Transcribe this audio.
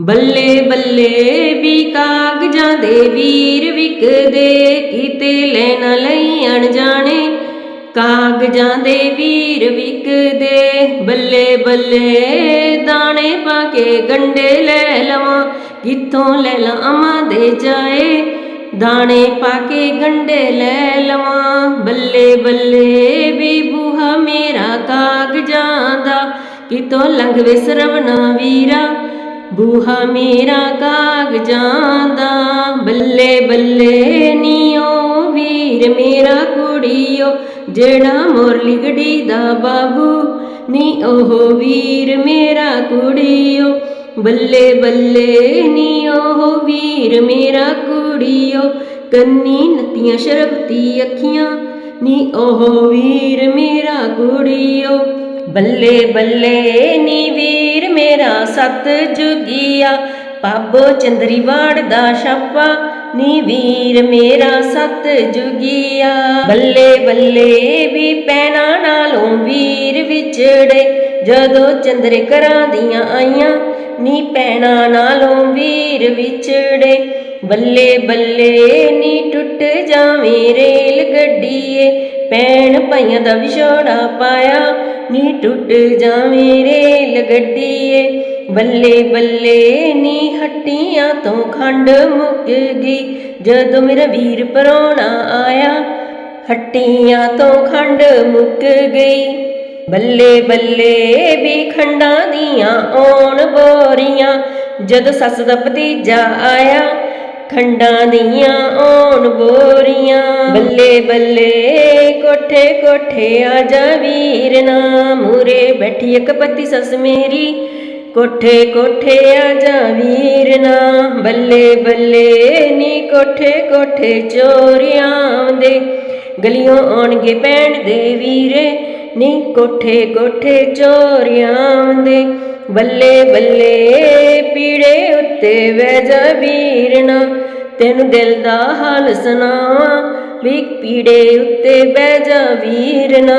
ਬੱਲੇ ਬੱਲੇ ਵੀ ਕਾਗਜ਼ਾਂ ਦੇ ਵੀਰ ਵਿਕਦੇ, ਕਿਤੇ ਲੈਣਾ ਲਈ ਅਣਜਾਣੇ। ਕਾਗਜ਼ਾਂ ਦੇ ਵੀਰ ਵਿਕਦੇ, ਬੱਲੇ ਬੱਲੇ ਦਾਣੇ ਪਾ ਕੇ ਗੰਡੇ ਲੈ ਲਵਾਂ। ਕਿੱਥੋਂ ਲੈ ਲਵਾਂ ਦੇ ਜਾਏ? ਦਾਣੇ ਪਾ ਕੇ ਗੰਡੇ ਲੈ ਲਵਾਂ। ਬੱਲੇ ਬੱਲੇ ਵੀ ਬੂਹਾ ਮੇਰਾ ਕਾਗਜ਼ਾਂ ਦਾ। ਕਿਤੋਂ ਲੰਘਵੇ ਸਰਵਨਾ ਵੀਰਾ? ਬੂਹਾ ਮੇਰਾ ਕਾਗ ਜਾਂਦਾ, ਬੱਲੇ ਬੱਲੇ ਨੀਓ ਵੀਰ ਮੇਰਾ ਕੁੜੀਓ, ਜਿਹੜਾ ਮੋਰ ਲਿਗੜੀ ਦਾ ਬਾਬੂ, ਨੀ ਉਹ ਵੀਰ ਮੇਰਾ ਕੁੜੀਓ, ਬੱਲੇ ਬੱਲੇ ਨੀ ਉਹ ਵੀਰ ਮੇਰਾ ਕੁੜੀਓ, ਕੰਨੀ ਨਤੀਆਂ ਸ਼ਰਬਤੀ ਅੱਖੀਆਂ, ਨੀ ਉਹ ਵੀਰ ਮੇਰਾ ਕੁੜੀਓ, ਬੱਲੇ ਬੱਲੇ ਨੀ ਮੇਰਾ ਸਤ ਜੁਗੀਆ ਪਾਬੋ ਚੰਦਰੀ ਦਾ ਛਾਪਾ, ਨੀ ਵੀਰ ਮੇਰਾ ਸਤ ਜੁਗੀਆ। ਬੱਲੇ ਬੱਲੇ ਵੀ ਪੈਣਾ ਨਾਲੋਂ ਵੀਰ ਵਿਛੜੇ, ਜਦੋਂ ਚੰਦਰੇ ਕਰਾਂ ਦੀਆਂ ਆਈਆਂ, ਨੀ ਪੈਣਾ ਨਾਲੋਂ ਵੀਰ ਵਿਛੜੇ। ਬੱਲੇ ਬੱਲੇ ਨੀ ਟੁੱਟ ਜਾਵੇਂ ਰੇਲ ਗੱਡੀਏ ਪੈਣ ਪਈਆਂ ਦਾ ਵਿਛੋੜਾ ਪਾਇਆ ਨੀ ਟੁੱਟ ਜਾਵੇਂ ਰੇਲ ਗੱਡੀਏ। ਬੱਲੇ ਬੱਲੇ ਨੀ ਹੱਟੀਆਂ ਤੋਂ ਖੰਡ ਮੁੱਕ ਗਈ। ਜਦੋਂ ਮੇਰਾ ਵੀਰ ਪਰੋਣਾ ਆਇਆ, ਹੱਟੀਆਂ ਤੋਂ ਖੰਡ ਮੁੱਕ ਗਈ। ਬੱਲੇ ਬੱਲੇ ਵੀ ਖੰਡਾਂ ਦੀਆਂ ਆਉਣ ਬੋਰੀਆਂ। ਜਦੋਂ ਸੱਸ ਦਾ ਭਤੀਜਾ ਆਇਆ ਖੰਡਾਂ ਦੀਆਂ ਆਉਣ ਬੋਰੀਆਂ। ਬੱਲੇ ਬੱਲੇ ਕੋਠੇ ਕੋਠੇ ਆ ਜਾ ਵੀਰ ਨਾ ਮੂਰੇ ਬੈਠੀ ਇੱਕ ਪਤੀ ਸੱਸ ਮੇਰੀ। ਕੋਠੇ ਕੋਠੇ ਆ ਜਾ ਵੀਰ ਨਾ ਬੱਲੇ ਬੱਲੇ ਨੀ ਕੋਠੇ ਕੋਠੇ ਚੋਰੀਆਂ ਆਉਂਦੇ। ਗਲੀਆਂ ਆਉਣਗੇ ਪੈਣ ਦੇ ਵੀਰੇ, ਨੀ ਕੋਠੇ ਕੋਠੇ ਚੋਰੀਆਂ ਆਉਂਦੇ। ਬੱਲੇ ਬੱਲੇ ਪੀੜੇ ਉੱਤੇ ਬਹਿ ਜਾ ਵੀਰਨਾ ਤੈਨੂੰ ਦਿਲ ਦਾ ਹਾਲ ਸੁਣਾਵਾਂ। ਵੀ ਪੀੜੇ ਉੱਤੇ ਬਹਿ ਜਾ ਵੀਰਨਾ